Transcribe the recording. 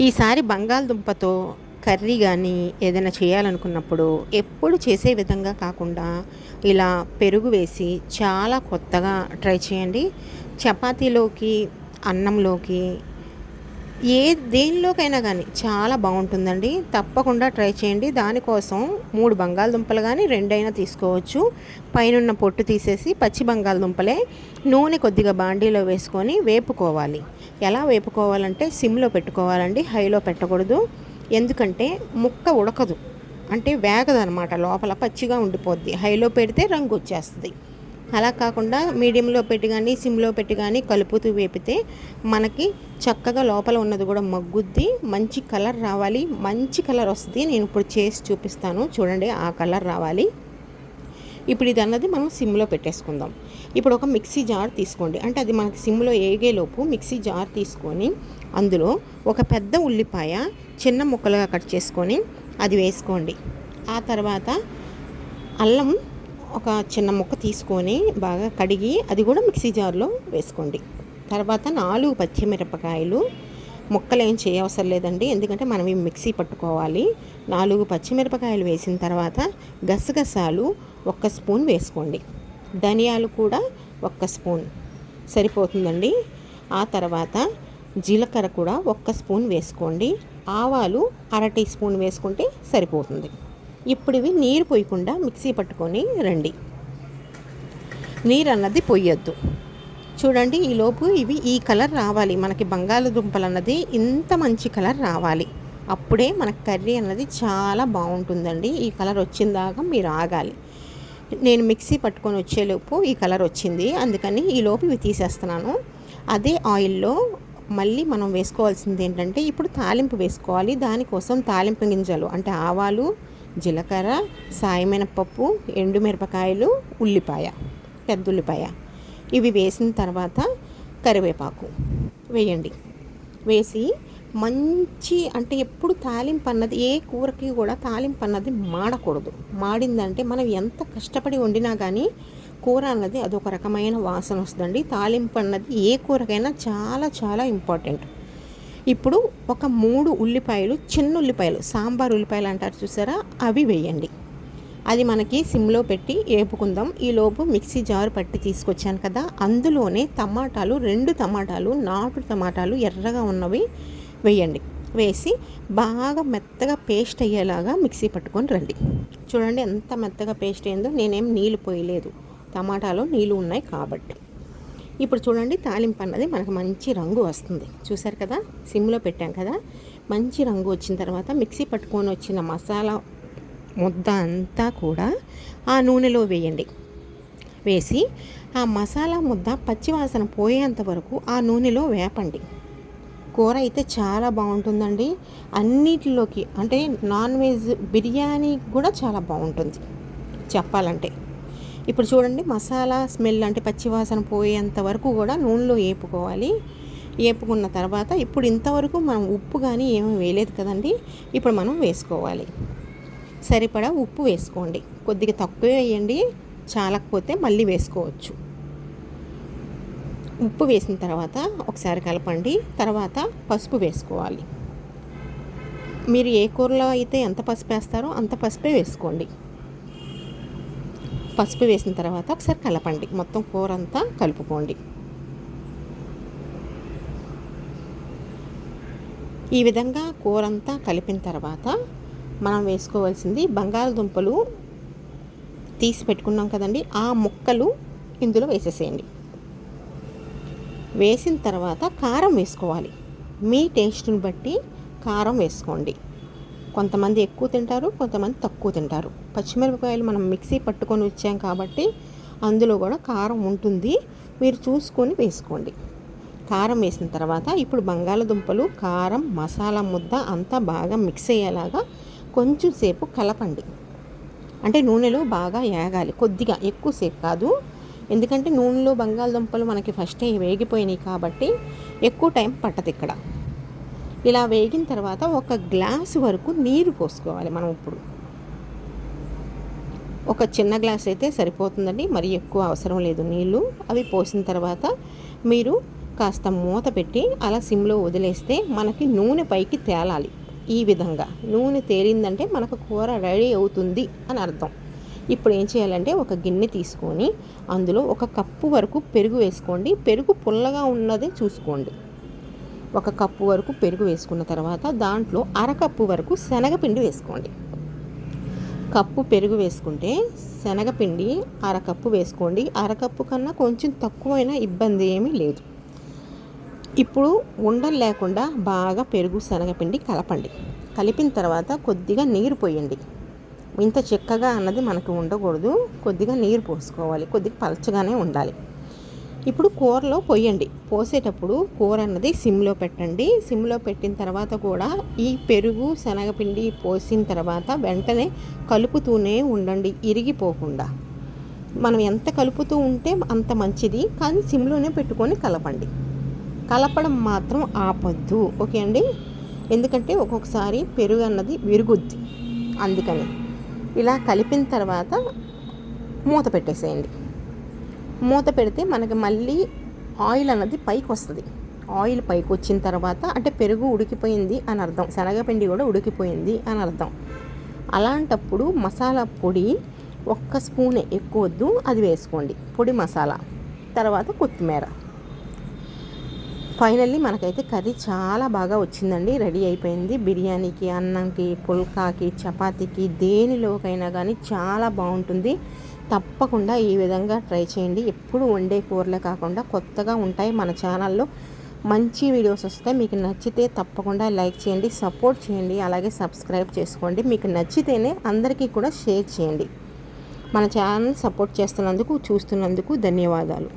ఈసారి బంగాళదుంపతో కర్రీ కానీ ఏదైనా చేయాలనుకున్నప్పుడు ఎప్పుడు చేసే విధంగా కాకుండా ఇలా పెరుగు వేసి చాలా కొత్తగా ట్రై చేయండి. చపాతీలోకి అన్నంలోకి ఏ దేనిలోకైనా కానీ చాలా బాగుంటుందండి. తప్పకుండా ట్రై చేయండి. దానికోసం మూడు బంగాళదుంపలు కానీ రెండైనా తీసుకోవచ్చు. పైనున్న పొట్టు తీసేసి పచ్చి బంగాళదుంపలే నూనె కొద్దిగా బాండీలో వేసుకొని వేపుకోవాలి. ఎలా వేపుకోవాలంటే సిమ్లో పెట్టుకోవాలండి. హైలో పెట్టకూడదు. ఎందుకంటే ముక్క ఉడకదు. అంటే వేగదనమాట. లోపల పచ్చిగా ఉండిపోద్ది. హైలో పెడితే రంగు వచ్చేస్తుంది. అలా కాకుండా మీడియంలో పెట్టి కానీ సిమ్లో పెట్టి కానీ కలుపుతూ వేపితే మనకి చక్కగా లోపల ఉన్నది కూడా మగ్గుద్ది మంచి కలర్ రావాలి మంచి కలర్ వస్తుంది నేను ఇప్పుడు చేసి చూపిస్తాను. చూడండి ఆ కలర్ రావాలి. ఇప్పుడు ఇది అన్నది మనం సిమ్లో పెట్టేసుకుందాం. ఇప్పుడు ఒక మిక్సీ జార్ తీసుకోండి. అంటే అది మనకి సిమ్లో ఏగేలోపు మిక్సీ జార్ తీసుకొని అందులో ఒక పెద్ద ఉల్లిపాయ చిన్న ముక్కలుగా కట్ చేసుకొని అది వేసుకోండి. ఆ తర్వాత అల్లం ఒక చిన్న ముక్క తీసుకొని బాగా కడిగి అది కూడా మిక్సీ జార్లో వేసుకోండి. తర్వాత నాలుగు పచ్చిమిరపకాయలు ముక్కలు ఏం చేయవసరం లేదండి. ఎందుకంటే మనం ఈ మిక్సీ పట్టుకోవాలి. నాలుగు పచ్చిమిరపకాయలు వేసిన తర్వాత గసగసాలు ఒక్క స్పూన్ వేసుకోండి. ధనియాలు కూడా ఒక్క స్పూన్. సరిపోతుందండి. ఆ తర్వాత జీలకర్ర కూడా ఒక్క స్పూన్ వేసుకోండి. ఆవాలు అర టీ స్పూన్ వేసుకుంటే సరిపోతుంది. ఇప్పుడు ఇవి నీరు పోయకుండా మిక్సీ పట్టుకొని రండి. నీరు అన్నది పోయొద్దు. చూడండి ఈలోపు ఇవి ఈ కలర్ రావాలి. మనకి బంగాళదుంపలు అన్నది ఇంత మంచి కలర్ రావాలి. అప్పుడే మన కర్రీ అన్నది చాలా బాగుంటుందండి. ఈ కలర్ వచ్చిన దాకా మీరు ఆగాలి. నేను మిక్సీ పట్టుకొని వచ్చేలోపు ఈ కలర్ వచ్చింది. అందుకని ఈలోపు ఇవి తీసేస్తున్నాను. అదే ఆయిల్లో మళ్ళీ మనం వేసుకోవాల్సింది ఏంటంటే ఇప్పుడు తాలింపు వేసుకోవాలి. దానికోసం తాలింపు గింజలు అంటే ఆవాలు జీలకర్ర సాయమినపప్పు ఎండుమిరపకాయలు ఉల్లిపాయ పెద్ద ఉల్లిపాయ. ఇవి వేసిన తర్వాత కరివేపాకు వేయండి. వేసి మంచి అంటే ఎప్పుడు తాలింపు అన్నది ఏ కూరకి కూడా తాలింపు అన్నది మాడకూడదు. మాడిందంటే మనం ఎంత కష్టపడి వండినా కానీ కూర అన్నది అదొక రకమైన వాసన వస్తుందండి. తాలింపు అన్నది ఏ కూరకైనా చాలా చాలా ఇంపార్టెంట్. ఇప్పుడు ఒక మూడు ఉల్లిపాయలు చిన్న ఉల్లిపాయలు సాంబార్ ఉల్లిపాయలు అంటారు చూసారా? అవి వేయండి. అది మనకి సిమ్లో పెట్టి వేపుకుందాం ఈలోపు మిక్సీ జారు పట్టి తీసుకొచ్చాను కదా అందులోనే టమాటాలు రెండు టమాటాలు నాటు టమాటాలు ఎర్రగా ఉన్నవి వేయండి. వేసి బాగా మెత్తగా పేస్ట్ అయ్యేలాగా మిక్సీ పట్టుకొని రండి. చూడండి ఎంత మెత్తగా పేస్ట్ అయిందో నేనేం నీళ్ళు పోయలేదు. టమాటాలో నీళ్ళు ఉన్నాయి కాబట్టి. ఇప్పుడు చూడండి తాలింపు అన్నది మనకు మంచి రంగు వస్తుంది. చూసారు కదా? సిమ్లో పెట్టాం కదా? మంచి రంగు వచ్చిన తర్వాత మిక్సీ పట్టుకొని వచ్చిన మసాలా ముద్ద అంతా కూడా ఆ నూనెలో వేయండి. వేసి ఆ మసాలా ముద్ద పచ్చివాసన పోయేంత వరకు ఆ నూనెలో వేపండి. కూర అయితే చాలా బాగుంటుందండి. అన్నిటిలోకి అంటే నాన్ వెజ్ బిర్యానీ కూడా చాలా బాగుంటుంది చెప్పాలంటే. ఇప్పుడు చూడండి మసాలా స్మెల్ అంటే పచ్చివాసన పోయేంత వరకు కూడా నూనెలో వేపుకోవాలి వేపుకున్న తర్వాత ఇప్పుడు ఇంతవరకు మనం ఉప్పు కానీ ఏమీ వేయలేదు కదండి ఇప్పుడు మనం వేసుకోవాలి. సరిపడా ఉప్పు వేసుకోండి. కొద్దిగా తక్కువ వేయండి చాలకపోతే మళ్ళీ వేసుకోవచ్చు. ఉప్పు వేసిన తర్వాత ఒకసారి కలపండి తర్వాత పసుపు వేసుకోవాలి. మీరు ఏ కూరలో అయితే ఎంత పసుపు వేస్తారో అంత పసుపే వేసుకోండి. పసుపు వేసిన తర్వాత ఒకసారి కలపండి. మొత్తం కూర అంతా కలుపుకోండి. ఈ విధంగా కూర అంతా కలిపిన తర్వాత మనం వేసుకోవాల్సింది బంగాళదుంపలు తీసి పెట్టుకున్నాం కదండి. ఆ ముక్కలు ఇందులో వేసేసేయండి. వేసిన తర్వాత కారం వేసుకోవాలి. మీ టేస్ట్ని బట్టి కారం వేసుకోండి. కొంతమంది ఎక్కువ తింటారు కొంతమంది తక్కువ తింటారు. పచ్చిమిరపకాయలు మనం మిక్సీ పట్టుకొని వచ్చాం కాబట్టి అందులో కూడా కారం ఉంటుంది. మీరు చూసుకొని వేసుకోండి. కారం వేసిన తర్వాత ఇప్పుడు బంగాళదుంపలు కారం మసాలా ముద్ద అంతా బాగా మిక్స్ అయ్యేలాగా కొంచెం సేపు కలపండి. అంటే నూనెలో బాగా ఏగాలి. కొద్దిగా ఎక్కువసేపు కాదు. ఎందుకంటే నూనెలో బంగాళదుంపలు మనకి ఫస్టే వేగిపోయినాయి కాబట్టి ఎక్కువ టైం పట్టదు ఇక్కడ. ఇలా వేగిన తర్వాత ఒక గ్లాస్ వరకు నీరు పోసుకోవాలి మనం ఇప్పుడు. ఒక చిన్న గ్లాస్ అయితే సరిపోతుందండి మరి ఎక్కువ అవసరం లేదు నీళ్ళు. అవి పోసిన తర్వాత మీరు కాస్త మూత పెట్టి అలా సిమ్లో వదిలేస్తే మనకి నూనె పైకి తేలాలి ఈ విధంగా. నూనె తేలిందంటే మనకు కూర రెడీ అవుతుంది అని అర్థం. ఇప్పుడు ఏం చేయాలంటే ఒక గిన్నె తీసుకొని అందులో ఒక కప్పు వరకు పెరుగు వేసుకోండి. పెరుగు పుల్లగా ఉన్నదే చూసుకోండి. ఒక కప్పు వరకు పెరుగు వేసుకున్న తర్వాత దాంట్లో అరకప్పు వరకు శనగపిండి వేసుకోండి. కప్పు పెరుగు వేసుకుంటే శనగపిండి అరకప్పు వేసుకోండి. అరకప్పు కన్నా కొంచెం తక్కువైనా ఇబ్బంది ఏమీ లేదు. ఇప్పుడు ఉండలు లేకుండా బాగా పెరుగు శనగపిండి కలపండి. కలిపిన తర్వాత కొద్దిగా నీరు పోయండి. ఇంత చిక్కగా అన్నది మనకు ఉండకూడదు. కొద్దిగా నీరు పోసుకోవాలి. కొద్దిగా పలచగానే ఉండాలి. ఇప్పుడు కూరలో పోయండి పోసేటప్పుడు కూర అన్నది సిమ్లో పెట్టండి. సిమ్లో పెట్టిన తర్వాత కూడా ఈ పెరుగు శనగపిండి పోసిన తర్వాత వెంటనే కలుపుతూనే ఉండండి. ఇరిగిపోకుండా. మనం ఎంత కలుపుతూ ఉంటే అంత మంచిది. కానీ సిమ్లోనే పెట్టుకొని కలపండి. కలపడం మాత్రం ఆపొద్దు. ఓకే అండి? ఎందుకంటే ఒక్కొక్కసారి పెరుగు అన్నది విరుగుద్ది. అందుకని. ఇలా కలిపిన తర్వాత మూత పెట్టేసేయండి. మూత పెడితే మనకి మళ్ళీ ఆయిల్ అన్నది పైకి వస్తుంది. ఆయిల్ పైకి వచ్చిన తర్వాత అంటే పెరుగు ఉడికిపోయింది అని అర్థం. శనగపిండి కూడా ఉడికిపోయింది అని అర్థం. అలాంటప్పుడు మసాలా పొడి ఒక్క స్పూనే ఎక్కువ వద్దు అది వేసుకోండి. పొడి మసాలా తర్వాత కొత్తిమీర. ఫైనల్లీ మనకైతే కర్రీ చాలా బాగా వచ్చిందండి. రెడీ అయిపోయింది. బిర్యానీకి అన్నంకి పుల్కాకి చపాతీకి దేనిలోకైనా కానీ చాలా బాగుంటుంది. తప్పకుండా ఈ విధంగా ట్రై చేయండి. ఎప్పుడు వండే కూరలే కాకుండా కొత్తగా ఉంటాయి మన ఛానల్లో. మంచి వీడియోస్ వస్తాయి మీకు నచ్చితే తప్పకుండా లైక్ చేయండి సపోర్ట్ చేయండి అలాగే సబ్స్క్రైబ్ చేసుకోండి. మీకు నచ్చితేనే అందరికీ కూడా షేర్ చేయండి. మన ఛానల్ సపోర్ట్ చేస్తున్నందుకు చూస్తున్నందుకు ధన్యవాదాలు.